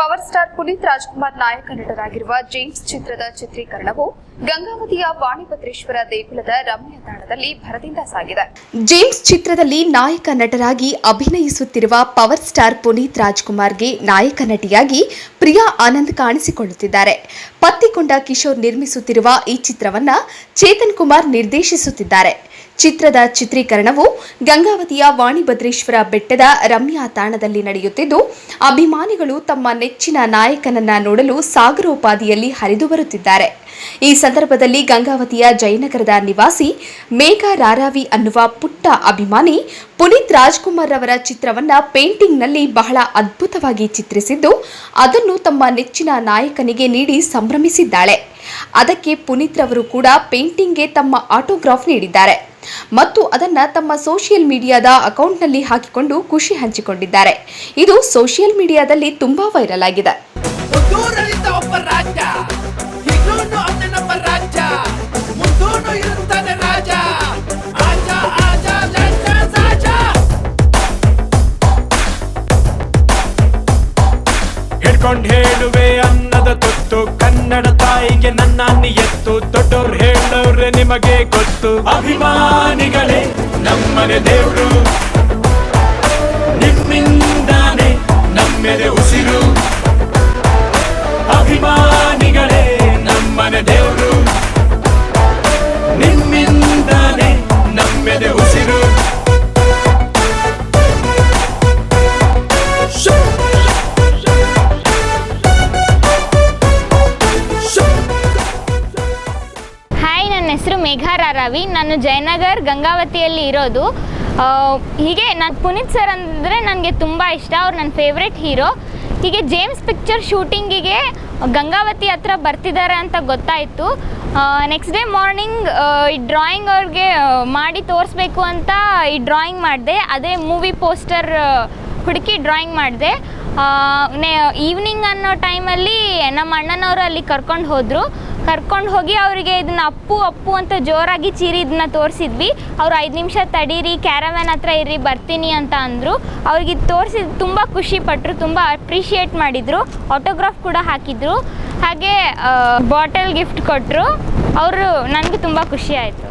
Power star Puneeth Rajkumar ನಾಯಕ ನಟರಾಗಿರುವ James ಚಿತ್ರದ ಚಿತ್ರೀಕರಣವು ಗಂಗಾವತಿಯ ವಾಣಿಭದ್ರೇಶ್ವರ ದೇಗುಲದ ರಮ್ಯ ತಾಣದಲ್ಲಿ ಭರದಿಂದ ಸಾಗಿದೆ. ಜೇಮ್ಸ್ ಚಿತ್ರದಲ್ಲಿ ನಾಯಕ ನಟರಾಗಿ ಅಭಿನಯಿಸುತ್ತಿರುವ ಪವರ್ ಸ್ಟಾರ್ ಪುನೀತ್ ರಾಜ್ಕುಮಾರ್ಗೆ ನಾಯಕ ನಟಿಯಾಗಿ ಪ್ರಿಯಾ ಆನಂದ್ ಕಾಣಿಸಿಕೊಳ್ಳುತ್ತಿದ್ದಾರೆ. ಪತ್ತಿಕೊಂಡ ಕಿಶೋರ್ ನಿರ್ಮಿಸುತ್ತಿರುವ ಈ ಚಿತ್ರವನ್ನ ಚೇತನ್ ಕುಮಾರ್ ನಿರ್ದೇಶಿಸುತ್ತಿದ್ದಾರೆ. ಚಿತ್ರದ ಚಿತ್ರೀಕರಣವು ಗಂಗಾವತಿಯ ವಾಣಿಭದ್ರೇಶ್ವರ ಬೆಟ್ಟದ ರಮ್ಯಾ ತಾಣದಲ್ಲಿ ನಡೆಯುತ್ತಿದ್ದು, ಅಭಿಮಾನಿಗಳು ತಮ್ಮ ನೆಚ್ಚಿನ ನಾಯಕನನ್ನ ನೋಡಲು ಸಾಗರೋಪಾದಿಯಲ್ಲಿ ಹರಿದು ಬರುತ್ತಿದ್ದಾರೆ ಈ ಸಂದರ್ಭದಲ್ಲಿ ಗಂಗಾವತಿಯ ಜಯನಗರದ ನಿವಾಸಿ ಮೇಘ ರಾರಾವಿ ಅನ್ನುವ ಪುಟ್ಟ ಅಭಿಮಾನಿ ಪುನೀತ್ ರಾಜ್ಕುಮಾರ್ ಅವರ ಚಿತ್ರವನ್ನ ಪೇಂಟಿಂಗ್ನಲ್ಲಿ ಬಹಳ ಅದ್ಭುತವಾಗಿ ಚಿತ್ರಿಸಿದ್ದು, ಅದನ್ನು ತಮ್ಮ ನೆಚ್ಚಿನ ನಾಯಕನಿಗೆ ನೀಡಿ ಸಂಭ್ರಮಿಸಿದ್ದಾಳೆ. ಅದಕ್ಕೆ ಪುನೀತ್ ರವರು ಕೂಡ ಪೇಂಟಿಂಗ್ಗೆ ತಮ್ಮ ಆಟೋಗ್ರಾಫ್ ನೀಡಿದ್ದಾರೆ. ಮತ್ತು ಅದನ್ನ ತಮ್ಮ ಸೋಷಿಯಲ್ ಮೀಡಿಯಾದ ಅಕೌಂಟ್ನಲ್ಲಿ ಹಾಕಿಕೊಂಡು ಖುಷಿ ಹಂಚಿಕೊಂಡಿದ್ದಾರೆ. ಇದು ಸೋಷಿಯಲ್ ಮೀಡಿಯಾದಲ್ಲಿ ತುಂಬಾ ವೈರಲ್ ಆಗಿದೆ. ಹೇಳುವೆ ಅನ್ನದ ತುತ್ತು ಕನ್ನಡ ತಾಯಿಗೆ ನನ್ನ ನಿಮಗೆ ಗೊತ್ತು. ಅಭಿಮಾನಿಗಳೇ ನಮ್ಮನೆ ದೇವರು. ನಿಮ್ಮಿಂದಾನೆ ನಮ್ಮೆದೆ ಮೇಘಾ ರಾರಾವಿ ನಾನು ಜಯನಗರ್ ಗಂಗಾವತಿಯಲ್ಲಿ ಇರೋದು. ಹೀಗೆ ನಾನು ಪುನೀತ್ ಸರ್ ಅಂದರೆ ನನಗೆ ತುಂಬ ಇಷ್ಟ. ಅವ್ರು ನನ್ನ ಫೇವ್ರೆಟ್ ಹೀರೋ ಹೀಗೆ ಜೇಮ್ಸ್ ಪಿಕ್ಚರ್ ಶೂಟಿಂಗಿಗೆ ಗಂಗಾವತಿ ಹತ್ರ ಬರ್ತಿದ್ದಾರೆ ಅಂತ ಗೊತ್ತಾಯಿತು. ನೆಕ್ಸ್ಟ್ ಡೇ ಮಾರ್ನಿಂಗ್ ಈ ಡ್ರಾಯಿಂಗ್ ಅವ್ರಿಗೆ ಮಾಡಿ ತೋರಿಸ್ಬೇಕು ಅಂತ ಈ ಡ್ರಾಯಿಂಗ್ ಮಾಡಿದೆ. ಅದೇ ಮೂವಿ ಪೋಸ್ಟರ್ ಹುಡುಕಿ ಡ್ರಾಯಿಂಗ್ ಮಾಡಿದೆ. ಈವ್ನಿಂಗ್ ಅನ್ನೋ ಟೈಮಲ್ಲಿ ನಮ್ಮ ಅಣ್ಣನವರು ಅಲ್ಲಿ ಕರ್ಕೊಂಡು ಹೋದರು. ಕರ್ಕೊಂಡು ಹೋಗಿ ಅವರಿಗೆ ಇದನ್ನ ಅಪ್ಪು ಅಪ್ಪು ಅಂತ ಜೋರಾಗಿ ಚೀರಿ ಇದನ್ನ ತೋರಿಸಿದ್ವಿ. ಅವ್ರು ಐದು ನಿಮಿಷ ತಡೀರಿ ಕ್ಯಾರವ್ಯಾನ್ ಹತ್ರ ಇರ್ರಿ, ಬರ್ತೀನಿ ಅಂತ ಅಂದರು. ಅವ್ರಿಗೆ ಇದು ತೋರಿಸಿ ತುಂಬ ಖುಷಿ ಪಟ್ಟರು ತುಂಬ ಅಪ್ರಿಷಿಯೇಟ್ ಮಾಡಿದರು. ಆಟೋಗ್ರಾಫ್ ಕೂಡ ಹಾಕಿದರು. ಹಾಗೆ ಬಾಟಲ್ ಗಿಫ್ಟ್ ಕೊಟ್ಟರು ಅವರು ನನಗೆ ತುಂಬ ಖುಷಿ ಆಯಿತು.